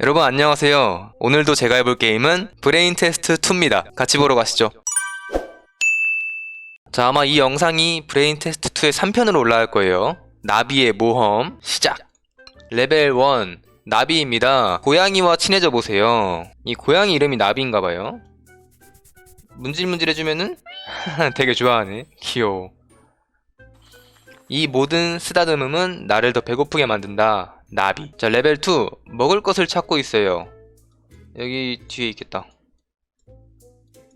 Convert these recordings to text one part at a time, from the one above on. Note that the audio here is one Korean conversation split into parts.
여러분 안녕하세요. 오늘도 제가 해볼 게임은 브레인 테스트 2입니다. 같이 보러 가시죠. 자, 아마 이 영상이 브레인 테스트 2의 3편으로 올라갈 거예요. 나비의 모험 시작. 레벨 1 나비입니다. 고양이와 친해져 보세요. 이 고양이 이름이 나비인가 봐요. 문질문질 해주면은 되게 좋아하네. 귀여워. 이 모든 쓰다듬음은 나를 더 배고프게 만든다. 나비. 자, 레벨 2. 먹을 것을 찾고 있어요. 여기 뒤에 있겠다.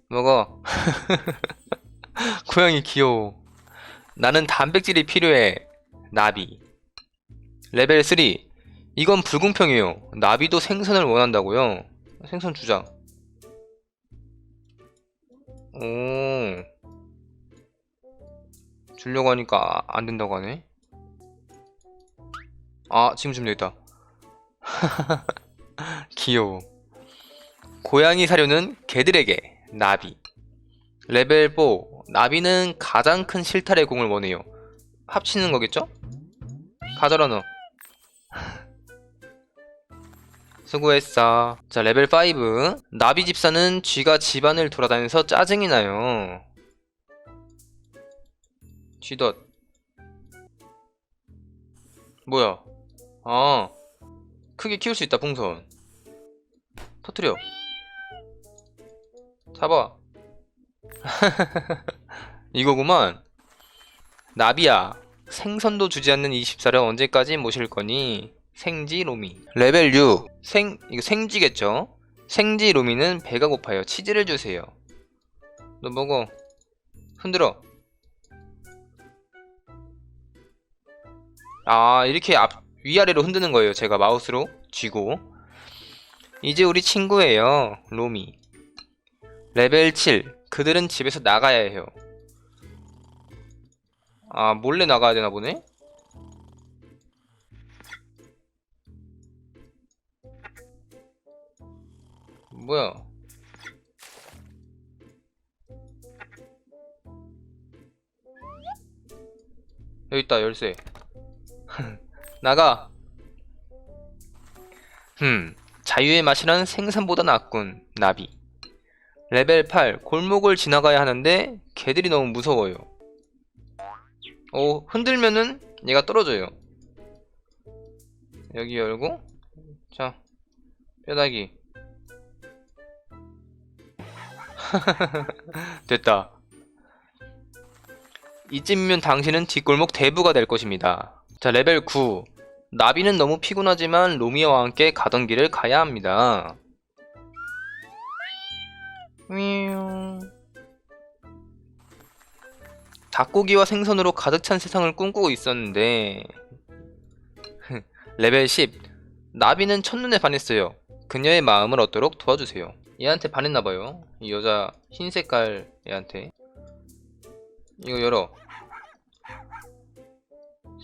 먹어. 고양이 귀여워. 나는 단백질이 필요해. 나비. 레벨 3. 이건 불공평해요. 나비도 생선을 원한다고요. 생선 주자. 오. 주려고 하니까 안 된다고 하네. 아, 지금 좀 되겠다. 귀여워. 고양이 사료는 개들에게, 나비. 레벨 4, 나비는 가장 큰 실타래 공을 원해요. 합치는 거겠죠? 가져라 너. 수고했어. 자, 레벨 5. 나비 집사는 쥐가 집안을 돌아다니면서 짜증이 나요. 쥐덧. 뭐야? 아, 크게 키울 수 있다, 풍선. 터트려. 잡아. 이거구만. 나비야. 생선도 주지 않는 이 집사를 언제까지 모실 거니? 생지 로미. 레벨 6. 생, 이거 생지겠죠? 생지 로미는 배가 고파요. 치즈를 주세요. 너 먹어. 흔들어. 아, 이렇게 앞, 위아래로 흔드는 거예요. 제가 마우스로 쥐고. 이제 우리 친구예요. 로미. 레벨 7. 그들은 집에서 나가야 해요. 아, 몰래 나가야 되나 보네? 뭐야? 여기 있다, 열쇠. 나가. 흠, 자유의 맛이란 생선보다 낫군, 나비. 레벨 8, 골목을 지나가야 하는데 개들이 너무 무서워요. 오, 흔들면은 얘가 떨어져요. 여기 열고, 자, 뼈다귀. 됐다. 이쯤이면 당신은 뒷골목 대부가 될 것입니다. 자, 레벨 9. 나비는 너무 피곤하지만 로미오와 함께 가던 길을 가야 합니다. 닭고기와 생선으로 가득 찬 세상을 꿈꾸고 있었는데 레벨 10. 나비는 첫눈에 반했어요. 그녀의 마음을 얻도록 도와주세요. 얘한테 반했나봐요. 이 여자 흰 색깔 얘한테. 이거 열어.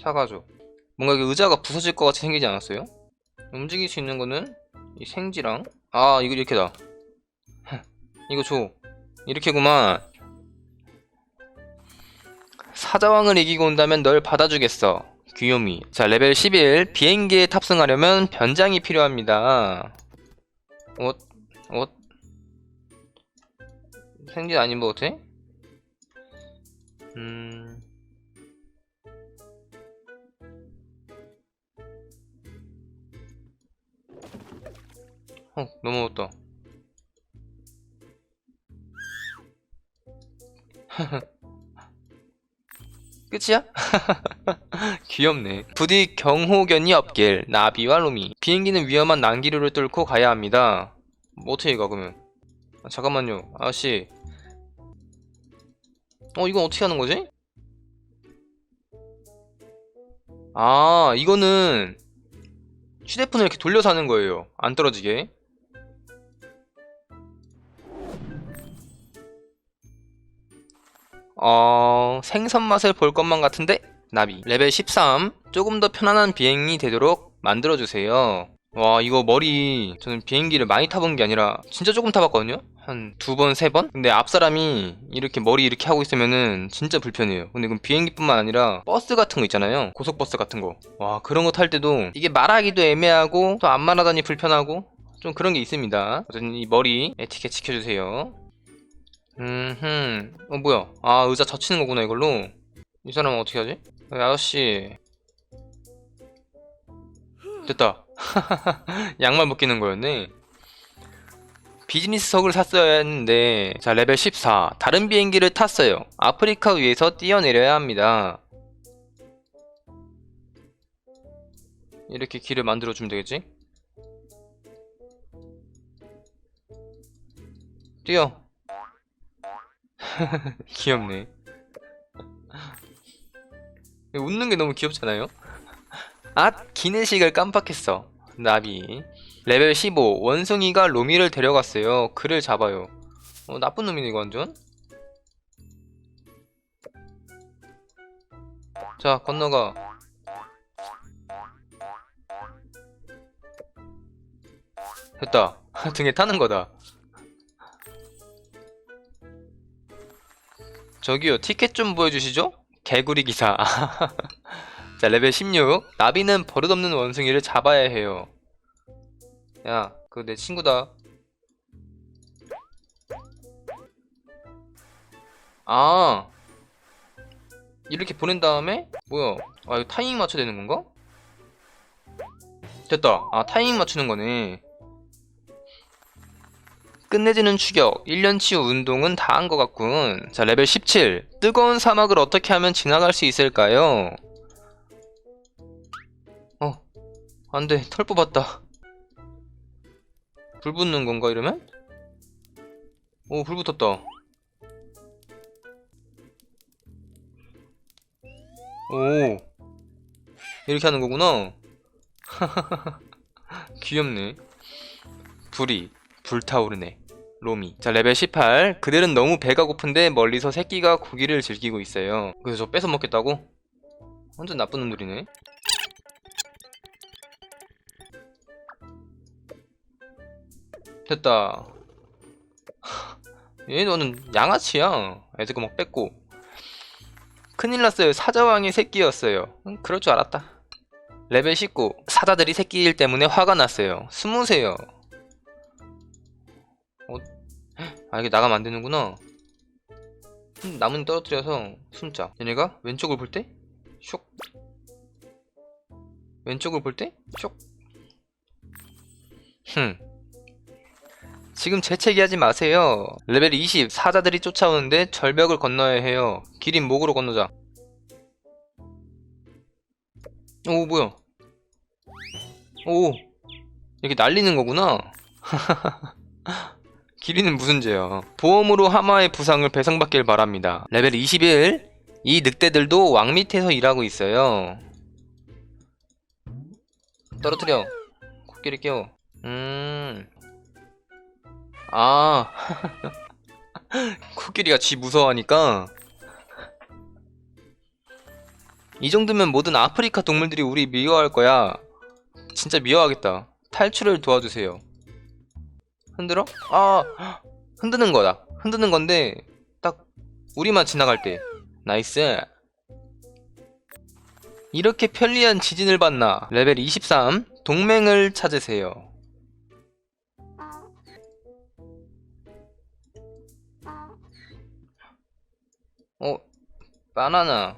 사가줘. 뭔가 이게 의자가 부서질 것 같이 생기지 않았어요? 움직일 수 있는 거는 이 생지랑 아 이거 이렇게다. 이거 줘. 이렇게구만. 사자왕을 이기고 온다면 널 받아주겠어. 귀요미. 자, 레벨 11. 비행기에 탑승하려면 변장이 필요합니다. 옷, 옷. 생진 아닌 뭐 어때? 음. 어, 넘어왔다. 끝이야? 귀엽네. 부디 경호견이 없길. 나비와 로미. 비행기는 위험한 난기류를 뚫고 가야 합니다. 뭐 어떻게 가 그러면? 아, 잠깐만요, 아저씨. 어, 이건 어떻게 하는 거지? 아, 이거는 휴대폰을 이렇게 돌려서 하는 거예요. 안 떨어지게. 어, 생선 맛을 볼 것만 같은데? 나비. 레벨 13. 조금 더 편안한 비행이 되도록 만들어주세요. 와 이거 머리 저는 비행기를 많이 타본 게 아니라 진짜 조금 타봤거든요 한 두 번 세 번 근데 앞 사람이 이렇게 머리 이렇게 하고 있으면은 진짜 불편해요 근데 그럼 비행기뿐만 아니라 버스 같은 거 있잖아요 고속버스 같은 거 와 그런 거 탈 때도 이게 말하기도 애매하고 또 안 말하다니 불편하고 좀 그런 게 있습니다 어쨌든 이 머리 에티켓 지켜주세요 음흠 어 뭐야 아 의자 젖히는 거구나 이걸로 이 사람은 어떻게 하지? 어, 아저씨 됐다 양말 벗기는 거였네. 비즈니스석을 샀어야 했는데 자 레벨 14 다른 비행기를 탔어요. 아프리카 위에서 뛰어내려야 합니다. 이렇게 길을 만들어주면 되겠지? 뛰어. 귀엽네. 웃는 게 너무 귀엽잖아요? 아, 기내식을 깜빡했어. 나비. 레벨 15. 원숭이가 로미를 데려갔어요. 그를 잡아요. 어, 나쁜 놈이네, 이거 완전. 자, 건너가. 됐다. 등에 타는 거다. 저기요, 티켓 좀 보여주시죠? 개구리 기사. 자, 레벨 16. 나비는 버릇없는 원숭이를 잡아야 해요. 야, 그거 내 친구다. 아. 이렇게 보낸 다음에, 뭐야. 아, 이거 타이밍 맞춰야 되는 건가? 됐다. 아, 타이밍 맞추는 거네. 끝내주는 추격. 1년치 운동은 다 한 것 같군. 자, 레벨 17. 뜨거운 사막을 어떻게 하면 지나갈 수 있을까요? 안돼 털 뽑았다 불 붙는 건가 이러면? 오 불 붙었다 오 이렇게 하는 거구나 귀엽네 불이 불타오르네 로미 자 레벨 18 그들은 너무 배가 고픈데 멀리서 새끼가 고기를 즐기고 있어요 그래서 저 뺏어 먹겠다고? 완전 나쁜 놈들이네 됐다. 얘 너는 양아치야. 애들 거막 뺏고. 큰일 났어요. 사자왕의 새끼였어요. 응, 그럴 줄 알았다. 레벨 19. 사자들이 새끼일 때문에 화가 났어요. 숨으세요. 아, 이게 나가면 안 되는구나. 음, 나뭇잎 떨어뜨려서 숨자. 얘네가 왼쪽을 볼 때? 쇽. 왼쪽을 볼 때? 쇽. 흠. 지금 재채기하지 마세요. 레벨 20 사자들이 쫓아오는데 절벽을 건너야 해요. 길인 목으로 건너자. 오 뭐야? 오 이렇게 날리는 거구나. 길이는 무슨 죄야? 보험으로 하마의 부상을 배상받길 바랍니다. 레벨 21. 이 늑대들도 왕 밑에서 일하고 있어요. 떨어뜨려. 코끼리 깨워. 음. 아. 코끼리가 쥐 무서워하니까. 이 정도면 모든 아프리카 동물들이 우리 미워할 거야. 진짜 미워하겠다. 탈출을 도와주세요. 흔들어? 아, 흔드는 거다. 흔드는 건데, 딱, 우리만 지나갈 때. 나이스. 이렇게 편리한 지진을 봤나? 레벨 23. 동맹을 찾으세요. 어, 바나나.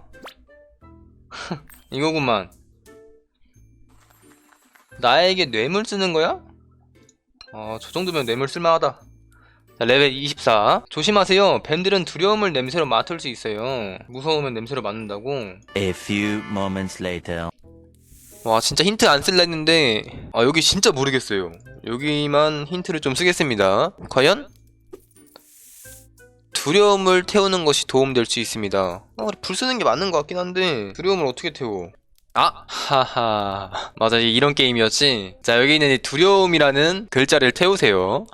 이거구만. 나에게 뇌물 쓰는 거야? 어, 저 정도면 뇌물 쓸만하다. 자, 레벨 24. 조심하세요. 뱀들은 두려움을 냄새로 맡을 수 있어요. 무서우면 냄새로 맡는다고. A few moments later. 와, 진짜 힌트 안 쓸라 했는데, 아, 여기 진짜 모르겠어요. 여기만 힌트를 좀 쓰겠습니다. 과연? 두려움을 태우는 것이 도움될 수 있습니다. 아, 그래, 불 쓰는 게 맞는 것 같긴 한데, 두려움을 어떻게 태워? 아! 하하. 맞아, 이런 게임이었지? 자, 여기 있는 이 두려움이라는 글자를 태우세요.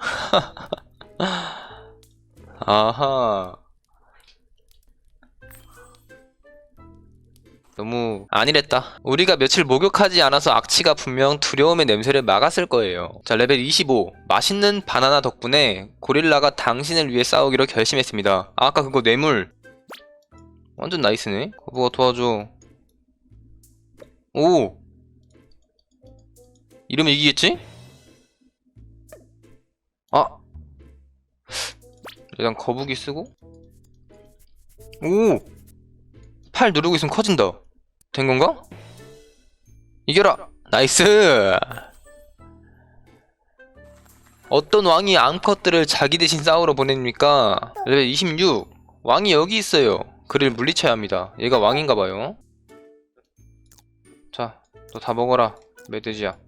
아하. 너무 안일했다. 우리가 며칠 목욕하지 않아서 악취가 분명 두려움의 냄새를 막았을 거예요. 자, 레벨 25. 맛있는 바나나 덕분에 고릴라가 당신을 위해 싸우기로 결심했습니다. 아, 아까 그거 뇌물. 완전 나이스네. 거부가 도와줘. 오! 이러면 이기겠지? 아! 일단 거북이 쓰고 오! 팔 누르고 있으면 커진다 된 건가? 이겨라! 나이스! 어떤 왕이 암컷들을 자기 대신 싸우러 보냅니까? 레벨 26 왕이 여기 있어요 그를 물리쳐야 합니다 얘가 왕인가봐요 자, 너 다 먹어라 메드지야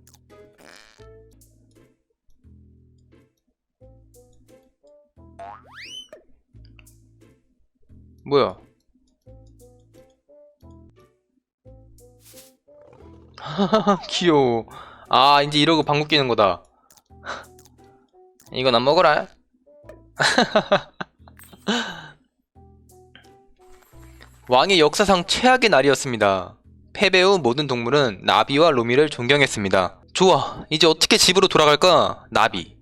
뭐야? 귀여워. 아, 이제 이러고 방귀 끼는 거다. 이건 안 먹어라. 왕의 역사상 최악의 날이었습니다. 패배 후 모든 동물은 나비와 로미를 존경했습니다. 좋아, 이제 어떻게 집으로 돌아갈까? 나비.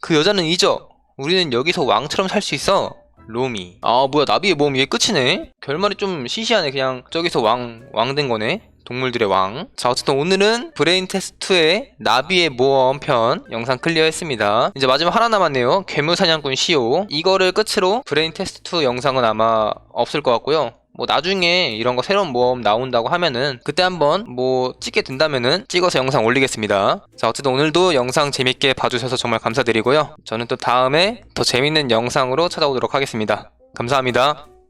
그 여자는 잊어. 우리는 여기서 왕처럼 살 수 있어. 로미. 아, 뭐야, 나비의 모험 이게 끝이네? 결말이 좀 시시하네. 그냥 저기서 왕, 왕 된 거네. 동물들의 왕. 자, 어쨌든 오늘은 브레인 테스트 2의 나비의 모험 편 영상 클리어 했습니다. 이제 마지막 하나 남았네요. 괴물 사냥꾼 시오. 이거를 끝으로 브레인 테스트 2 영상은 아마 없을 것 같고요. 뭐 나중에 이런 거 새로운 모험 나온다고 하면은 그때 한번 뭐 찍게 된다면은 찍어서 영상 올리겠습니다. 자 어쨌든 오늘도 영상 재밌게 봐주셔서 정말 감사드리고요. 저는 또 다음에 더 재밌는 영상으로 찾아오도록 하겠습니다. 감사합니다.